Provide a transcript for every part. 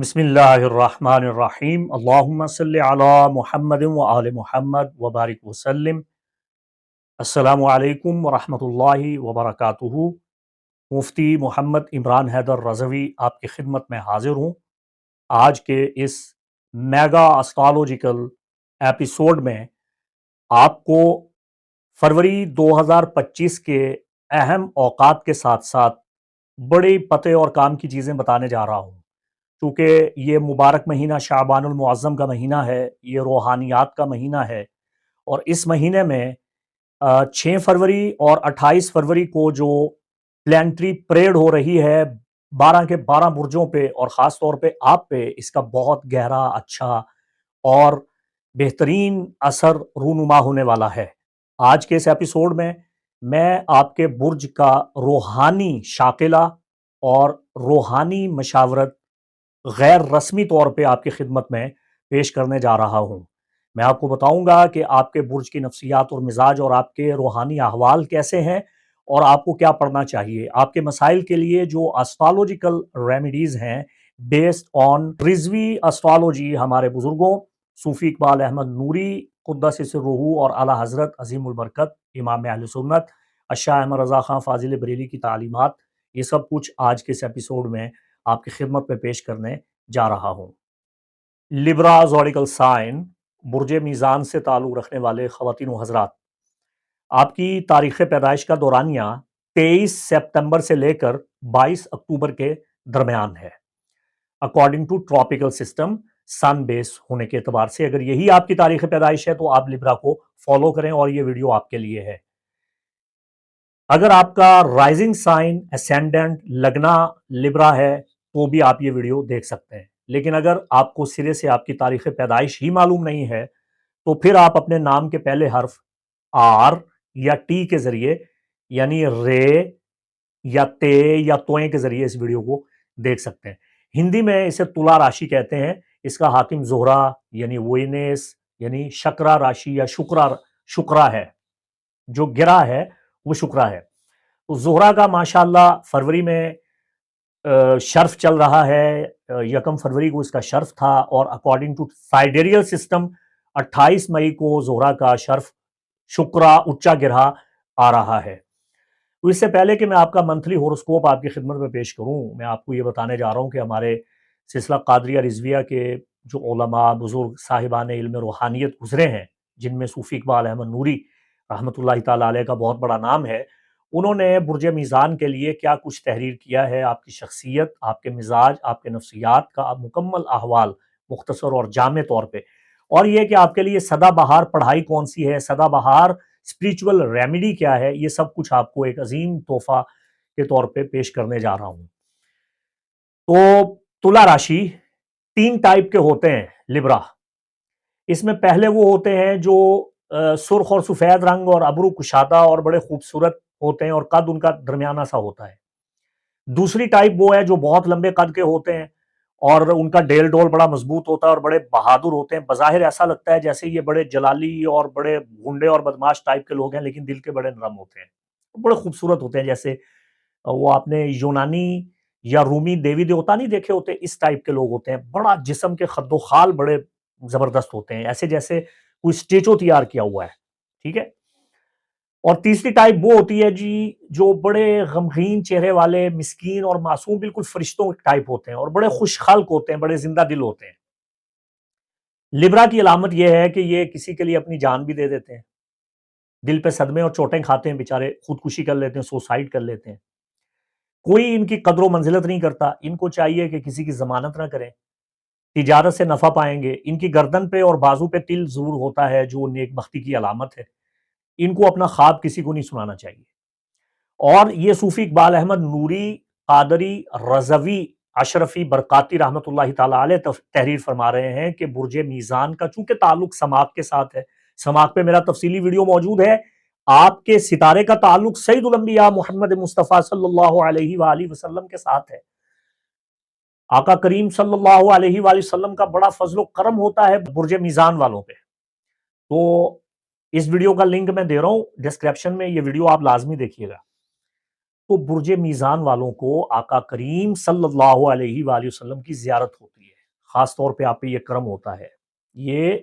بسم اللہ الرحمن الرحیم۔ اللہم صلی علی محمد و آل محمد وبارک وسلم۔ السلام علیکم ورحمۃ اللہ وبرکاتہ۔ مفتی محمد عمران حیدر رضوی آپ کی خدمت میں حاضر ہوں۔ آج کے اس میگا اسٹرالوجیکل ایپیسوڈ میں آپ کو فروری دو ہزار پچیس کے اہم اوقات کے ساتھ ساتھ بڑی پتے اور کام کی چیزیں بتانے جا رہا ہوں۔ چونکہ یہ مبارک مہینہ شعبان المعظم کا مہینہ ہے، یہ روحانیات کا مہینہ ہے اور اس مہینے میں چھ فروری اور اٹھائیس فروری کو جو پلانٹری پریڈ ہو رہی ہے بارہ کے بارہ برجوں پہ اور خاص طور پہ آپ پہ، اس کا بہت گہرا اچھا اور بہترین اثر رونما ہونے والا ہے۔ آج کے اس ایپیسوڈ میں میں آپ کے برج کا روحانی شاکلہ اور روحانی مشاورت غیر رسمی طور پہ آپ کی خدمت میں پیش کرنے جا رہا ہوں۔ میں آپ کو بتاؤں گا کہ آپ کے برج کی نفسیات اور مزاج اور آپ کے روحانی احوال کیسے ہیں اور آپ کو کیا پڑھنا چاہیے۔ آپ کے مسائل کے لیے جو اسٹرالوجیکل ریمیڈیز ہیں بیسڈ آن رضوی اسٹرالوجی ہمارے بزرگوں، صوفی اقبال احمد نوری، قدس روحو اور اعلیٰ حضرت عظیم البرکت، امام اہل سنت اشاہ احمد رضا خان، فاضل بریلی کی تعلیمات، یہ سب کچھ آج کے اس ایپیسوڈ میں آپ کی خدمت میں پیش کرنے جا رہا ہوں۔ لبرا زوڈیکل سائن برج میزان سے تعلق رکھنے والے خواتین و حضرات، آپ کی تاریخ پیدائش کا دورانیہ تیئیس سپتمبر سے لے کر بائیس اکتوبر کے درمیان ہے۔ اکارڈنگ ٹو ٹراپیکل سسٹم سن بیس ہونے کے اعتبار سے اگر یہی آپ کی تاریخ پیدائش ہے تو آپ لبرا کو فالو کریں اور یہ ویڈیو آپ کے لیے ہے۔ اگر آپ کا رائزنگ سائن اسینڈنٹ لگنا لبرا ہے تو بھی آپ یہ ویڈیو دیکھ سکتے ہیں۔ لیکن اگر آپ کو سرے سے آپ کی تاریخ پیدائش ہی معلوم نہیں ہے، تو پھر آپ اپنے نام کے پہلے حرف آر یا ٹی کے ذریعے یعنی رے یا تے یا توئیں کے ذریعے اس ویڈیو کو دیکھ سکتے ہیں۔ ہندی میں اسے تلا راشی کہتے ہیں۔ اس کا حاکم زہرا یعنی وینس یعنی شکرا راشی یا شکرا شکرا ہے۔ جو گرا ہے، وہ شکرا ہے۔ زہرا کا ماشاءاللہ فروری میں شرف چل رہا ہے۔ یکم فروری کو اس کا شرف تھا اور اکارڈنگ ٹو سائیڈیریل سسٹم اٹھائیس مئی کو زہرا کا شرف شکرا اچا گرہا آ رہا ہے۔ اس سے پہلے کہ میں آپ کا منتھلی ہورسکوپ آپ کی خدمت میں پیش کروں، میں آپ کو یہ بتانے جا رہا ہوں کہ ہمارے سلسلہ قادریہ رضویہ کے جو علماء، بزرگ صاحبان علم روحانیت گزرے ہیں، جن میں صوفی اقبال احمد نوری رحمۃ اللہ تعالیٰ علیہ کا بہت بڑا نام ہے انہوں نے برج میزان کے لیے کیا کچھ تحریر کیا ہے؟ آپ کی شخصیت، آپ کے مزاج، آپ کے نفسیات کا مکمل احوال مختصر اور جامع طور پہ۔ اور یہ کہ آپ کے لیے سدا بہار پڑھائی کون سی ہے؟ سدا بہار اسپریچول ریمیڈی کیا ہے؟ یہ سب کچھ آپ کو ایک عظیم تحفہ کے طور پہ پیش کرنے جا رہا ہوں۔ تو تلا راشی تین ٹائپ کے ہوتے ہیں، لبرا۔ اس میں پہلے وہ ہوتے ہیں جو سرخ اور سفید رنگ اور ابرو کشادہ اور بڑے خوبصورت ہوتے ہیں اور قد ان کا درمیانہ سا ہوتا ہے۔ دوسری ٹائپ وہ ہے جو بہت لمبے قد کے ہوتے ہیں اور ان کا ڈیل ڈول بڑا مضبوط ہوتا ہے اور بڑے بہادر ہوتے ہیں۔ بظاہر ایسا لگتا ہے جیسے یہ بڑے جلالی اور بڑے گنڈے اور بدماش ٹائپ کے لوگ ہیں، لیکن دل کے بڑے نرم ہوتے ہیں۔ بڑے خوبصورت ہوتے ہیں، جیسے وہ آپ نے یونانی یا رومی دیوی دیوتا نہیں دیکھے ہوتے، اس ٹائپ کے لوگ ہوتے ہیں۔ بڑا جسم کے خد و خال بڑے زبردست ہوتے ہیں، ایسے جیسے کوئی اسٹیچو تیار کیا ہوا ہے، ٹھیک ہے؟ اور تیسری ٹائپ وہ ہوتی ہے جی جو بڑے غمگین چہرے والے، مسکین اور معصوم بالکل فرشتوں ٹائپ ہوتے ہیں اور بڑے خوش خلق ہوتے ہیں، بڑے زندہ دل ہوتے ہیں۔ لبرا کی علامت یہ ہے کہ یہ کسی کے لیے اپنی جان بھی دے دیتے ہیں۔ دل پہ صدمے اور چوٹیں کھاتے ہیں بےچارے خودکشی کر لیتے ہیں سوسائڈ کر لیتے ہیں۔ کوئی ان کی قدر و منزلت نہیں کرتا۔ ان کو چاہیے کہ کسی کی ضمانت نہ کریں۔ تجارت سے نفع پائیں گے۔ ان کی گردن پہ اور بازو پہ تل ضرور ہوتا ہے، جو نیک بختی کی علامت ہے۔ ان کو اپنا خواب کسی کو نہیں سنانا چاہیے۔ اور یہ صوفی اقبال احمد نوری، قادری، رضوی، اشرفی برکاتی رحمت اللہ تعالیٰ علیہ تحریر فرما رہے ہیں کہ برج میزان کا چونکہ تعلق سماعت کے ساتھ ہے، سماعت پہ میرا تفصیلی ویڈیو موجود ہے۔ آپ کے ستارے کا تعلق سید الانبیاء محمد مصطفیٰ صلی اللہ علیہ وآلہ وسلم کے ساتھ ہے۔ آقا کریم صلی اللہ علیہ وآلہ وسلم کا بڑا فضل و کرم ہوتا ہے برج میزان والوں پہ۔ تو اس ویڈیو کا لنک میں دے رہا ہوں ڈسکرپشن میں یہ ویڈیو آپ لازمی دیکھیے گا۔ تو برج میزان والوں کو آقا کریم صلی اللہ علیہ وآلہ وسلم کی زیارت ہوتی ہے۔ خاص طور پہ آپ پہ یہ کرم ہوتا ہے۔ یہ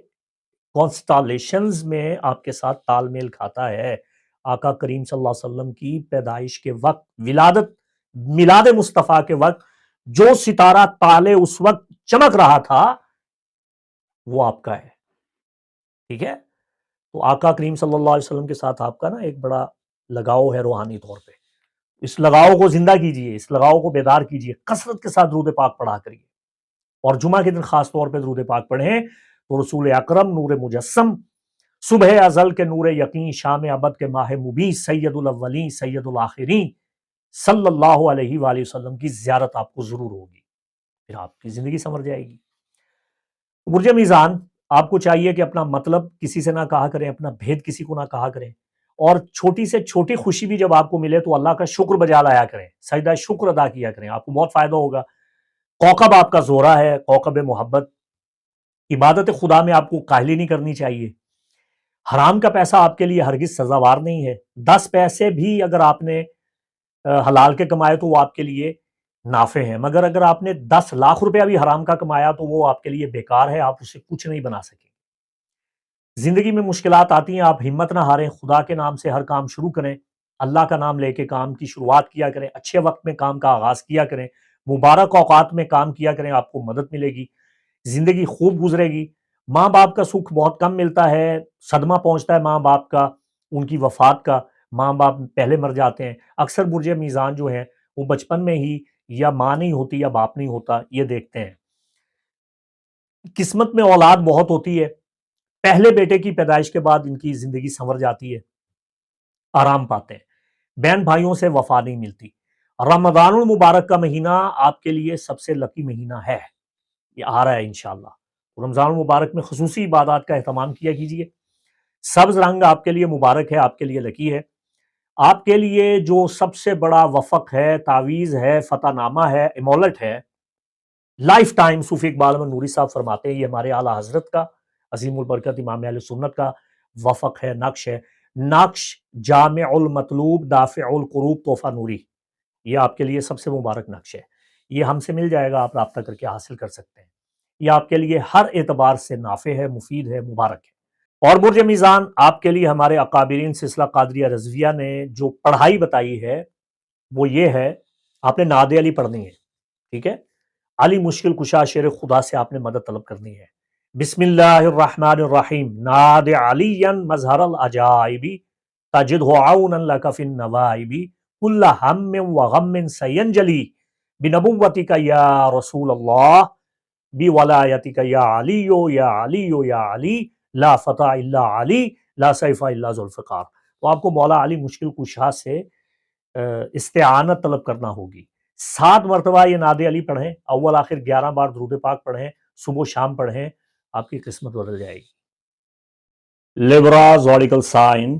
کانسٹالیشنز میں آپ کے ساتھ تال میل کھاتا ہے۔ آقا کریم صلی اللہ علیہ وسلم کی پیدائش کے وقت، ولادت، میلاد مصطفیٰ کے وقت جو ستارہ تالے اس وقت چمک رہا تھا، وہ آپ کا ہے۔ ٹھیک ہے؟ تو آقا کریم صلی اللہ علیہ وسلم کے ساتھ آپ کا نا ایک بڑا لگاؤ ہے روحانی طور پہ۔ اس لگاؤ کو زندہ کیجیے، اس لگاؤ کو بیدار کیجیے، کثرت کے ساتھ درود پاک پڑھا کریے۔ اور جمعہ کے دن خاص طور پہ درود پاک پڑھیں تو رسول اکرم نور مجسم، صبح ازل کے نور یقین، شام ابد کے ماہ مبی سید الاولین، سید الاخرین، صلی اللہ علیہ وآلہ وسلم کی زیارت آپ کو ضرور ہوگی۔ پھر آپ کی زندگی سمر جائے گی۔ برج میزان آپ کو چاہیے کہ اپنا مطلب کسی سے نہ کہا کریں، اپنا بھید کسی کو نہ کہا کریں۔ اور چھوٹی سے چھوٹی خوشی بھی جب آپ کو ملے تو اللہ کا شکر بجا لایا کریں۔ سجدہ شکر ادا کیا کریں۔ آپ کو بہت فائدہ ہوگا۔ کوکب آپ کا زورہ ہے کوکب محبت۔ عبادت خدا میں آپ کو کاہلی نہیں کرنی چاہیے۔ حرام کا پیسہ آپ کے لیے ہرگز سزاوار نہیں ہے۔ دس پیسے بھی اگر آپ نے حلال کے کمائے تو وہ آپ کے لیے نافع ہیں۔ مگر اگر آپ نے دس لاکھ روپیہ بھی حرام کا کمایا تو وہ آپ کے لیے بیکار ہے، آپ اسے کچھ نہیں بنا سکیں۔ زندگی میں مشکلات آتی ہیں، آپ ہمت نہ ہاریں، خدا کے نام سے ہر کام شروع کریں، اللہ کا نام لے کے کام کی شروعات کیا کریں، اچھے وقت میں کام کا آغاز کیا کریں، مبارک اوقات میں کام کیا کریں، آپ کو مدد ملے گی، زندگی خوب گزرے گی۔ ماں باپ کا سکھ بہت کم ملتا ہے، صدمہ پہنچتا ہے ماں باپ کا، ان کی وفات کا۔ ماں باپ پہلے مر جاتے ہیں، اکثر برج میزان جو ہیں، وہ بچپن میں ہی یا ماں نہیں ہوتی یا باپ نہیں ہوتا، یہ دیکھتے ہیں۔ قسمت میں اولاد بہت ہوتی ہے، پہلے بیٹے کی پیدائش کے بعد ان کی زندگی سنور جاتی ہے، آرام پاتے ہیں۔ بہن بھائیوں سے وفا نہیں ملتی۔ رمضان المبارک کا مہینہ آپ کے لیے سب سے لکی مہینہ ہے۔ یہ آ رہا ہے انشاءاللہ۔ رمضان المبارک میں خصوصی عبادات کا اہتمام کیا کیجیے۔ سبز رنگ آپ کے لیے مبارک ہے، آپ کے لیے لکی ہے۔ آپ کے لیے جو سب سے بڑا وفق ہے تعویز ہے فتح نامہ ہے، امولٹ ہے، لائف ٹائم صوفی اقبال میں نوری صاحب فرماتے ہیں، یہ ہمارے اعلیٰ حضرت کا، عظیم البرکت، امام علیہ سنت کا وفق ہے، نقش ہے۔ نقش جامع المطلوب، دافع القروب تحفہ نوری، یہ آپ کے لیے سب سے مبارک نقش ہے۔ یہ ہم سے مل جائے گا، آپ رابطہ کر کے حاصل کر سکتے ہیں۔ یہ آپ کے لیے ہر اعتبار سے نافع ہے، مفید ہے، مبارک ہے۔ اور برج میزان آپ کے لیے ہمارے اقابرین سلسلہ قادریہ رضویہ نے جو پڑھائی بتائی ہے، وہ یہ ہے، آپ نے ناد علی پڑھنی ہے، ٹھیک ہے؟ علی مشکل کشا شیر خدا سے آپ نے مدد طلب کرنی ہے۔ بسم اللہ الرحمن الرحیم۔ ناد علی مظہر العجائبی تجدہ عونا لکا فی النوائبی کل ہم و غم سینجلی بنبوتی کا یا رسول اللہ بی ولایتی کا یا علیو یا علیو، یا علی لا فتح اللہ علی، لا سیفہ اللہ ذوالفقار تو آپ کو مولا علی مشکل کشا سے استعانت طلب کرنا ہوگی۔ سات مرتبہ یہ ناد علی پڑھیں، اول آخر گیارہ بار درود پاک پڑھیں، صبح و شام پڑھیں، آپ کی قسمت بدل جائے گی۔ لیبرا زوڈیکل سائن۔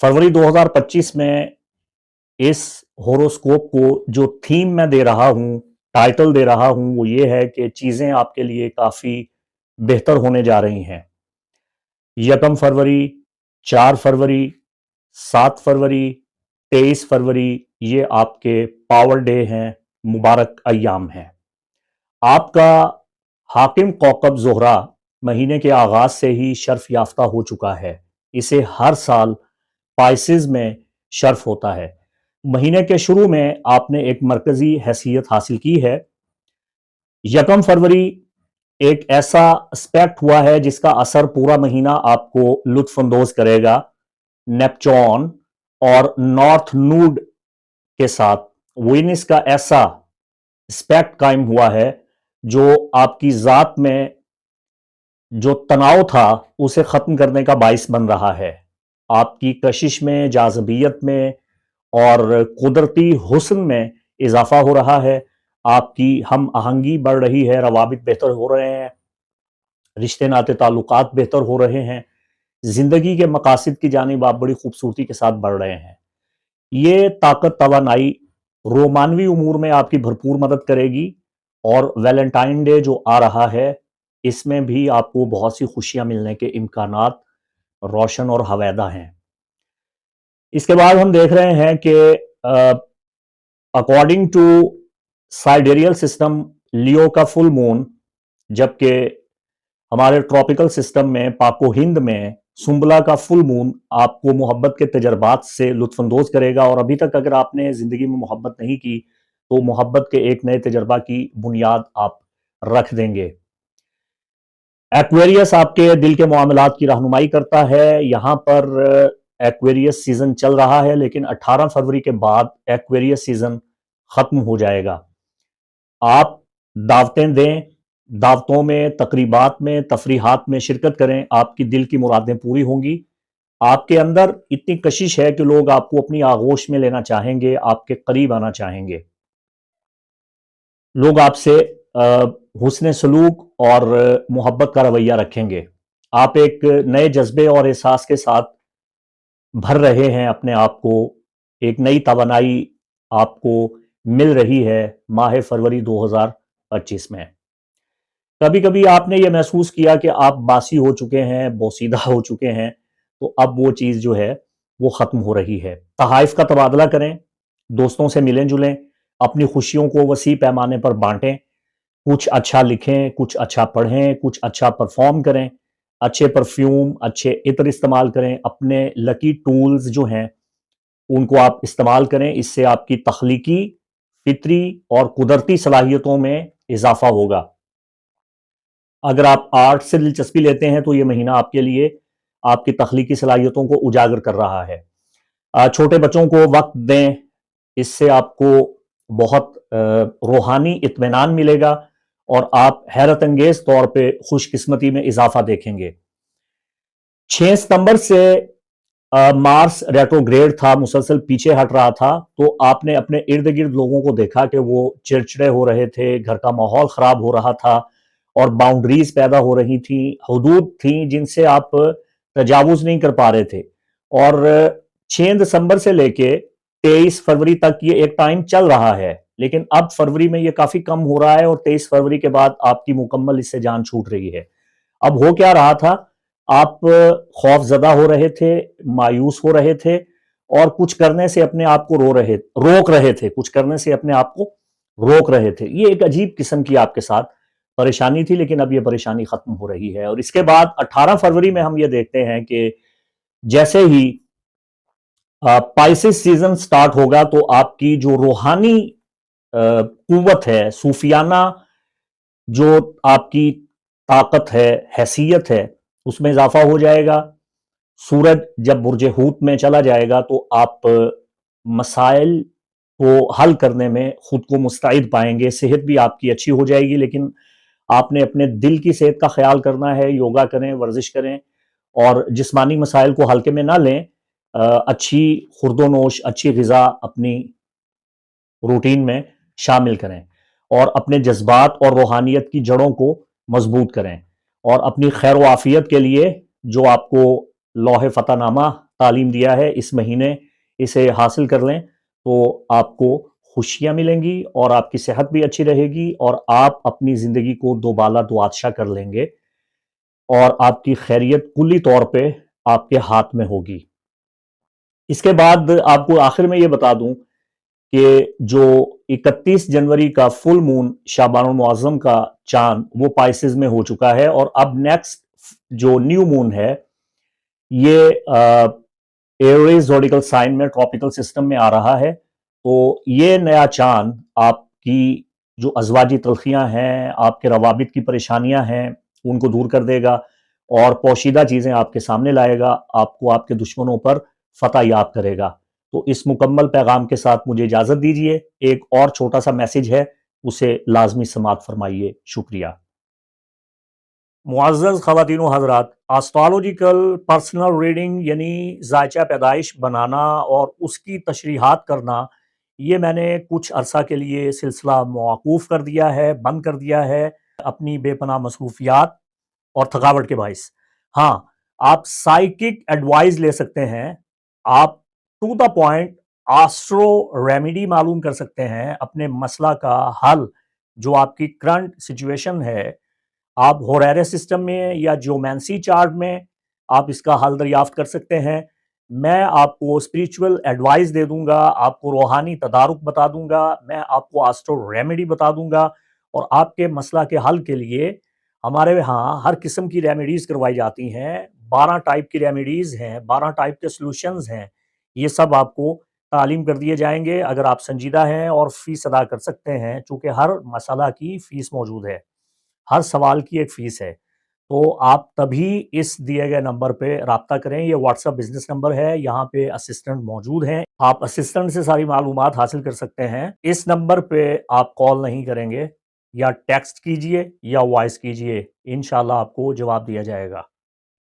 فروری دو ہزار پچیس میں اس ہوروسکوپ کو جو تھیم میں دے رہا ہوں، ٹائٹل دے رہا ہوں، وہ یہ ہے کہ چیزیں آپ کے لیے کافی بہتر ہونے جا رہی ہیں۔ یکم فروری، چار فروری، سات فروری، تیئیس فروری، یہ آپ کے پاور ڈے ہیں، مبارک ایام ہیں۔ آپ کا حاکم کوکب زہرا مہینے کے آغاز سے ہی شرف یافتہ ہو چکا ہے۔ اسے ہر سال پائسز میں شرف ہوتا ہے۔ مہینے کے شروع میں آپ نے ایک مرکزی حیثیت حاصل کی ہے۔ یکم فروری ایک ایسا اسپیکٹ ہوا ہے جس کا اثر پورا مہینہ آپ کو لطف اندوز کرے گا۔ نیپچون اور نارتھ نوڈ کے ساتھ۔ وینس کا ایسا اسپیکٹ قائم ہوا ہے جو آپ کی ذات میں جو تناؤ تھا اسے ختم کرنے کا باعث بن رہا ہے۔ آپ کی کشش میں، جاذبیت میں اور قدرتی حسن میں اضافہ ہو رہا ہے۔ آپ کی ہم آہنگی بڑھ رہی ہے، روابط بہتر ہو رہے ہیں، رشتے ناطے تعلقات بہتر ہو رہے ہیں۔ زندگی کے مقاصد کی جانب آپ بڑی خوبصورتی کے ساتھ بڑھ رہے ہیں۔ یہ طاقت، توانائی رومانوی امور میں آپ کی بھرپور مدد کرے گی اور ویلنٹائن ڈے جو آ رہا ہے، اس میں بھی آپ کو بہت سی خوشیاں ملنے کے امکانات روشن اور حویدہ ہیں۔ اس کے بعد ہم دیکھ رہے ہیں کہ according to sidereal system Leo کا فل مون، جبکہ ہمارے ٹراپیکل سسٹم میں پاک و ہند میں سنبلا کا فل مون آپ کو محبت کے تجربات سے لطف اندوز کرے گا اور ابھی تک اگر آپ نے زندگی میں محبت نہیں کی، تو محبت کے ایک نئے تجربہ کی بنیاد آپ رکھ دیں گے۔ ایکویریس آپ کے دل کے معاملات کی رہنمائی کرتا ہے۔ یہاں پر ایکویریس سیزن چل رہا ہے، لیکن اٹھارہ فروری کے بعد ایکویریس سیزن ختم ہو جائے گا۔ آپ دعوتیں دیں، دعوتوں میں، تقریبات میں، تفریحات میں شرکت کریں، آپ کی دل کی مرادیں پوری ہوں گی۔ آپ کے اندر اتنی کشش ہے کہ لوگ آپ کو اپنی آغوش میں لینا چاہیں گے، آپ کے قریب آنا چاہیں گے۔ لوگ آپ سے حسن سلوک اور محبت کا رویہ رکھیں گے۔ آپ ایک نئے جذبے اور احساس کے ساتھ بھر رہے ہیں، اپنے آپ کو ایک نئی توانائی آپ کو مل رہی ہے ماہ فروری دو ہزار پچیس میں۔ کبھی کبھی آپ نے یہ محسوس کیا کہ آپ باسی ہو چکے ہیں، بوسیدہ ہو چکے ہیں، تو اب وہ چیز جو ہے وہ ختم ہو رہی ہے۔ تحائف کا تبادلہ کریں، دوستوں سے ملیں جلیں، اپنی خوشیوں کو وسیع پیمانے پر بانٹیں۔ کچھ اچھا لکھیں، کچھ اچھا پڑھیں، کچھ اچھا پرفارم کریں۔ اچھے پرفیوم اچھے عطر استعمال کریں۔ اپنے لکی ٹولز جو ہیں، ان کو آپ استعمال کریں۔ اس سے آپ کی تخلیقی فطری اور قدرتی صلاحیتوں میں اضافہ ہوگا۔ اگر آپ آرٹ سے دلچسپی لیتے ہیں تو یہ مہینہ آپ کے لیے آپ کی تخلیقی صلاحیتوں کو اجاگر کر رہا ہے۔ چھوٹے بچوں کو وقت دیں، اس سے آپ کو بہت روحانی اطمینان ملے گا اور آپ حیرت انگیز طور پہ خوش قسمتی میں اضافہ دیکھیں گے۔ چھ ستمبر سے مارس ریٹرو گریڈ تھا، مسلسل پیچھے ہٹ رہا تھا، تو آپ نے اپنے ارد گرد لوگوں کو دیکھا کہ وہ چڑچڑے ہو رہے تھے، گھر کا ماحول خراب ہو رہا تھا اور باؤنڈریز پیدا ہو رہی تھیں حدود تھیں جن سے آپ تجاوز نہیں کر پا رہے تھے۔ اور چھ دسمبر سے لے کے تیئیس فروری تک یہ ایک ٹائم چل رہا ہے، لیکن اب فروری میں یہ کافی کم ہو رہا ہے اور تیئیس فروری کے بعد آپ کی مکمل اس سے جان چھوٹ رہی ہے۔ اب ہو کیا رہا تھا؟ آپ خوف زدہ ہو رہے تھے، مایوس ہو رہے تھے اور کچھ کرنے سے اپنے آپ کو رو رہے، روک رہے تھے، کچھ کرنے سے اپنے آپ کو روک رہے تھے۔ یہ ایک عجیب قسم کی آپ کے ساتھ پریشانی تھی، لیکن اب یہ پریشانی ختم ہو رہی ہے۔ اور اس کے بعد اٹھارہ فروری میں ہم یہ دیکھتے ہیں کہ جیسے ہی پائسس سیزن سٹارٹ ہوگا تو آپ کی جو روحانی قوت ہے، صوفیانہ جو آپ کی طاقت ہے، حیثیت ہے اس میں اضافہ ہو جائے گا۔ سورج جب برج ہوت میں چلا جائے گا تو آپ مسائل کو حل کرنے میں خود کو مستعد پائیں گے۔ صحت بھی آپ کی اچھی ہو جائے گی، لیکن آپ نے اپنے دل کی صحت کا خیال کرنا ہے، یوگا کریں، ورزش کریں اور جسمانی مسائل کو ہلکے میں نہ لیں۔ اچھی خرد و نوش، اچھی غذا اپنی روٹین میں شامل کریں اور اپنے جذبات اور روحانیت کی جڑوں کو مضبوط کریں۔ اور اپنی خیر و عافیت کے لیے جو آپ کو لوح فتح نامہ تعلیم دیا ہے، اس مہینے اسے حاصل کر لیں تو آپ کو خوشیاں ملیں گی اور آپ کی صحت بھی اچھی رہے گی اور آپ اپنی زندگی کو دوبالا دو آدشاہ کر لیں گے اور آپ کی خیریت کلی طور پہ آپ کے ہاتھ میں ہوگی۔ اس کے بعد آپ کو آخر میں یہ بتا دوں کہ جو اکتیس جنوری کا فل مون شابان المعظم کا چاند، وہ پائسز میں ہو چکا ہے اور اب نیکسٹ جو نیو مون ہے، یہ ایئرویز زوڈیکل سائن میں ٹراپیکل سسٹم میں آ رہا ہے۔ تو یہ نیا چاند آپ کی جو ازواجی تلخیاں ہیں، آپ کے روابط کی پریشانیاں ہیں، ان کو دور کر دے گا اور پوشیدہ چیزیں آپ کے سامنے لائے گا، آپ کو آپ کے دشمنوں پر فتح یاب کرے گا۔ تو اس مکمل پیغام کے ساتھ مجھے اجازت دیجیے، ایک اور چھوٹا سا میسج ہے۔ اسے لازمی سماعت فرمائیے، شکریہ۔ معزز خواتین و حضرات آسٹرالوجیکل پرسنل ریڈنگ یعنی ذائچہ پیدائش بنانا اور اس کی تشریحات کرنا، یہ میں نے کچھ عرصہ کے لیے سلسلہ موقوف کر دیا ہے، بند کر دیا ہے اپنی بے پناہ مصروفیات اور تھکاوٹ کے باعث۔ ہاں آپ سائیکک ایڈوائز لے سکتے ہیں۔ آپ to the point astro remedy معلوم کر سکتے ہیں اپنے مسئلہ کا حل جو آپ کی کرنٹ سچویشن ہے۔ آپ ہوریرے سسٹم میں یا جو مینسی چارٹ میں آپ اس کا حل دریافت کر سکتے ہیں۔ میں آپ کو اسپریچول ایڈوائز دے دوں گا، آپ کو روحانی تدارک بتا دوں گا، میں آپ کو آسٹرو ریمیڈی بتا دوں گا اور آپ کے مسئلہ کے حل کے لیے ہمارے ہاں ہر قسم کی ریمیڈیز کروائی جاتی ہیں۔ بارہ ٹائپ کی ریمیڈیز ہیں، بارہ ٹائپ کے سلوشنز ہیں۔ یہ سب آپ کو تعلیم کر دیے جائیں گے، اگر آپ سنجیدہ ہیں اور فیس ادا کر سکتے ہیں، چونکہ ہر مسئلہ کی فیس موجود ہے، ہر سوال کی ایک فیس ہے۔ تو آپ تبھی اس دیے گئے نمبر پہ رابطہ کریں۔ یہ واٹس اپ بزنس نمبر ہے، یہاں پہ اسسٹنٹ موجود ہیں۔ آپ اسسٹنٹ سے ساری معلومات حاصل کر سکتے ہیں۔ اس نمبر پہ آپ کال نہیں کریں گے، یا ٹیکسٹ کیجیے یا وائس کیجیے۔ انشاءاللہ آپ کو جواب دیا جائے گا۔